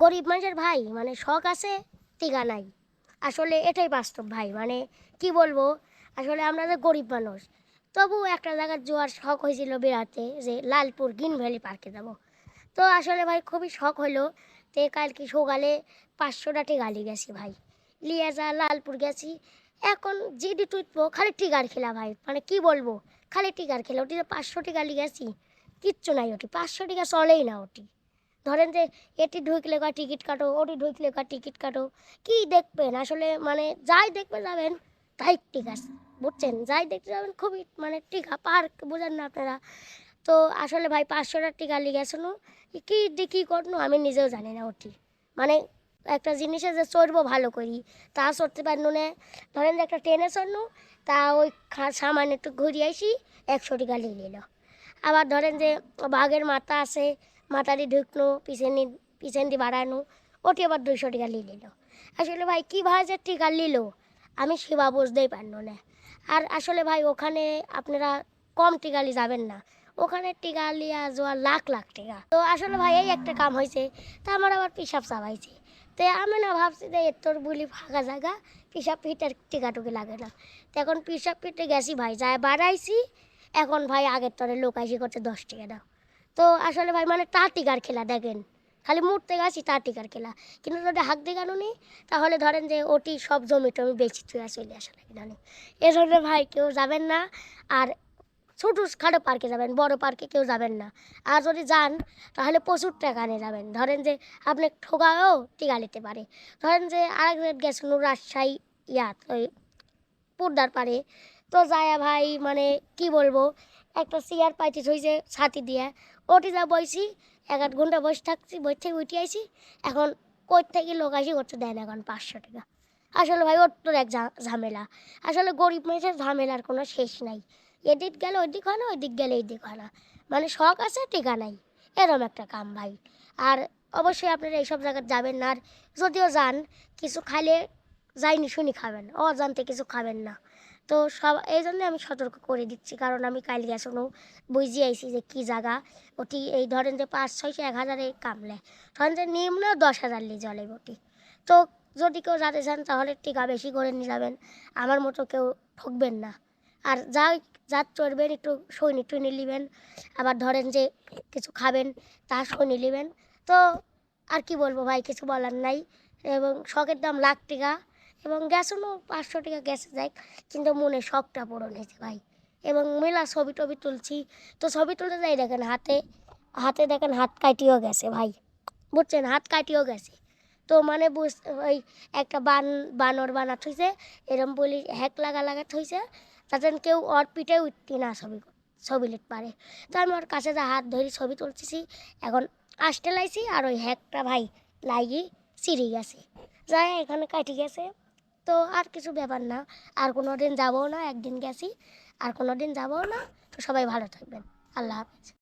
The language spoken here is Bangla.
গরিব মানুষের ভাই মানে শখ আছে টিকা নাই। আসলে এটাই বাস্তব ভাই মানে কি বলব, আসলে আমরা যে গরিব মানুষ, তবু একটা জায়গার জোয়ার শখ হয়েছিল বেড়াতে যে লালপুর গ্রিন ভ্যালি পার্কে যাব। তো আসলে ভাই খুবই শখ হলো, তো কালকে সকালে পাঁচশোটা টিকালি গেছি ভাই। লিয়ে যা লালপুর গেছি, এখন জিডি টুটবো, খালি টিকার খেলা ভাই মানে কি বলব, খালি টিকার খেলা, ওটি পাঁচশো টিকালি গেছি, কিচ্ছু নাই ওটি, পাঁচশো টিকা চলেই না ওটি। ধরেন যে এটি ঢুকলে কা টিকিট কাটো, ওটি ঢুকলে কা টিকিট কাটো, কি দেখবেন? আসলে মানে যাই দেখতে যাবেন, তাই ঠিক আছে, বুঝছেন? যাই দেখতে যাবেন, খুবই মানে টিকা পার্ক, বোঝেন না আপনারা? তো আসলে ভাই পাঁচশোটা টিকা লিগেছিল কি কী করনো, আমি নিজেও জানি না ওটি। মানে একটা জিনিসে যে চড়বো ভালো করি, তা চড়তে পারল না। ধরেন যে একটা ট্রেনে চড়নু, তা ওই সামান্য একটু ঘুরিয়ে আসি, একশো টাকা নিয়ে নিল। আবার ধরেন যে বাঘের মাথা আছে মাথাটি ঢুকনো, পিছনে পিছন দিয়ে বাড়ানো, ওটি আবার দুইশো টাকা নিয়ে নিল। আসলে ভাই, কী যে টিকা নিল, আমি সেবা বুঝতেই পারল না। আর আসলে ভাই, ওখানে আপনারা কম টিকালি যাবেন না। ওখানে টিকা লিয়া যাওয়া লাখ লাখ টিকা। তো আসলে ভাই, এই একটা কাম হয়েছে, তা আমার আবার পিসাব চাবাইছে তো আমি না ভাবছি যে এর তোর বলি ফাঁকা জায়গা পিসাব পিঠের টিকাটুকি লাগে না। তো এখন পিসাব পিঠে গেছি ভাই যায় বাড়াইছি, এখন ভাই আগের তরে লোক আইসি করছে দশ টাকা দাও। তো আসলে ভাই মানে তাটিকার খেলা দেখেন। খালি মুড়তে গেছি তাটিকার খেলা। কিন্তু যদি হাক দিয়ে গেল নি তাহলে ধরেন যে ওটি সব জমি টমি বেশি চুয়া চলে আসলে এখানে এ ধরনের ভাই কেউ যাবেন না, আর ছোটো খাটো পার্কে যাবেন, বড় পার্কে কেউ যাবেন না। আর যদি যান, তাহলে প্রচুর টাকা নিয়ে যাবেন। ধরেন যে আপনি ঠোকাও টিকা নিতে পারে। ধরেন যে আরেক গেছিল রাজশাহী ইয়াত, ওই পুরদার পারে তো যায় ভাই মানে কি বলব একটা চেয়ার পাইতে হয়েছে ছাতি দিয়ে। ওটি যা বইছি, এক আধ ঘণ্টা বসে থাকছি বই থেকে উঠে আইছি। এখন কই থেকে লোক আসি করতে দেয় না, এখন পাঁচশো টাকা। আসলে ভাই, ওর তোর এক ঝামেলা। আসলে গরিব মানুষের ঝামেলার কোনো শেষ নাই। এদিক গেলে ওইদিক হয় না, ওইদিক গেলে এইদিক হয় না। মানে শখ আছে, টিকা নাই। এরম একটা কাম ভাই। আর অবশ্যই আপনারা এইসব জায়গায় যাবেন না। আর যদিও যান, কিছু খাইলে যাইনি শুনি খাবেন। অজান্তে কিছু খাবেন না। তো সব, এই জন্য আমি সতর্ক করে দিচ্ছি। কারণ আমি কাল গেছনো বুঝিয়ে আইছি যে কী জায়গা। ওটি এই ধরেন যে পাঁচ ছয়শো এক হাজারে কামলে। ধরেন যে নিম্ন দশ হাজার লি জলে ওটি তো যদি কেউ যাতে চান, তাহলে টিকা বেশি করে নিয়ে যাবেন। আমার মতো কেউ ঠকবেন না। আর যা যা চড়বেন, একটু সৈনি টৈনি নেবেন। আবার ধরেন যে কিছু খাবেন, তা সৈনি নেবেন। তো আর কি বলব ভাই, কিছু বলার নাই। এবং শখের দাম লাখ টাকা। এবং গ্যাসও পাঁচশো টাকা গ্যাসে যায় কিন্তু মনে শখটা পূরণ হয়েছে ভাই। এবং মেলা ছবি টবি তুলছি, তো ছবি তুলতে যাই দেখেন হাতে হাতে দেখেন হাত কাটিয়েও গেছে ভাই, বুঝছেন? হাত কাটিয়েও গেছে। তো মানে বুঝ, ওই একটা বান, বানর বানা থইছে এরম বলি হ্যাক লাগা লাগা থইছে তাতে কেউ ওর পিঠে উঠতি না ছবি ছবি লিট পারে। তো আমি ওর কাছে যা হাত ধরি ছবি তুলতেছি, এখন আসতে লাইছি আর ওই হ্যাকটা ভাই লাগি সিঁড়ি গেছে। যাই এখানে কাটি গেছে। তো আর কিছু ব্যাপার না। আর কোনো দিন যাব না, একদিন গেছি। আর কোনো দিন যাব না। তো সবাই ভালো থাকবেন। আল্লাহ হাফেজ।